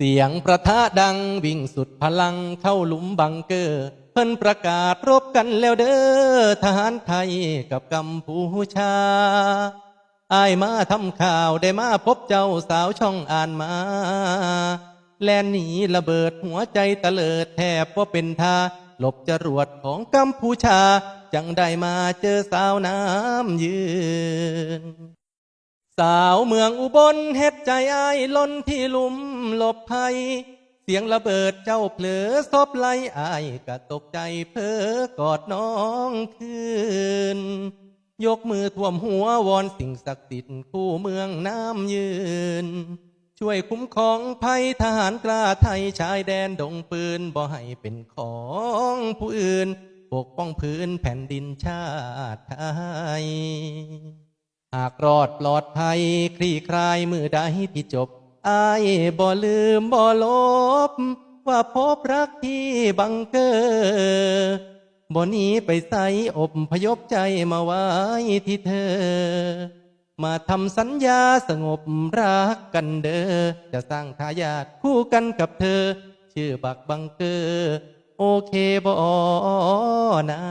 เสียงประทะดังวิ่งสุดพลังเข้าหลุมบังเกอร์เพิ่นประกาศรบกันแล้วเด้อทหารไทยกับกัมพูชาอายมาทำข่าวได้มาพบเจ้าสาวช่องอ่านมา แลนหนีระเบิดหัวใจตะเลิดแทบว่าเป็นท่าหลบจรวดของกัมพูชา จังได้มาเจอสาวน้ำยืน สาวเมืองอุบลเฮ็ดใจอายล้นที่หลุม หลบภัย เสียงระเบิดเจ้าเผลอซบไหลอายกะตกใจเพ้อกอดน้องคืน ยกมือท่วมหัววอนสิ่งศักดิ์สิทธิ์คู่เมืองน้ำยืน ช่วยคุ้มครองภัยทหารกล้าไทยชายแดนดงปืนบ่ให้เป็นของผู้อื่น ปกป้องพื้นแผ่นดินชาติไทยหากรอดปลอดภัยคลี่คลายมือใดที่จบ อายบ่ลืมบ่ลบ ว่าพบรักที่บังเกอร์บ่หนีไปใส่อบพยพใจมาไว้ที่เธอ มาทำสัญญาสงบรักกันเด้อจะสร้างทายาทคู่กันกับเธอ ชื่อบักบังเกอร์โอเคบ่นา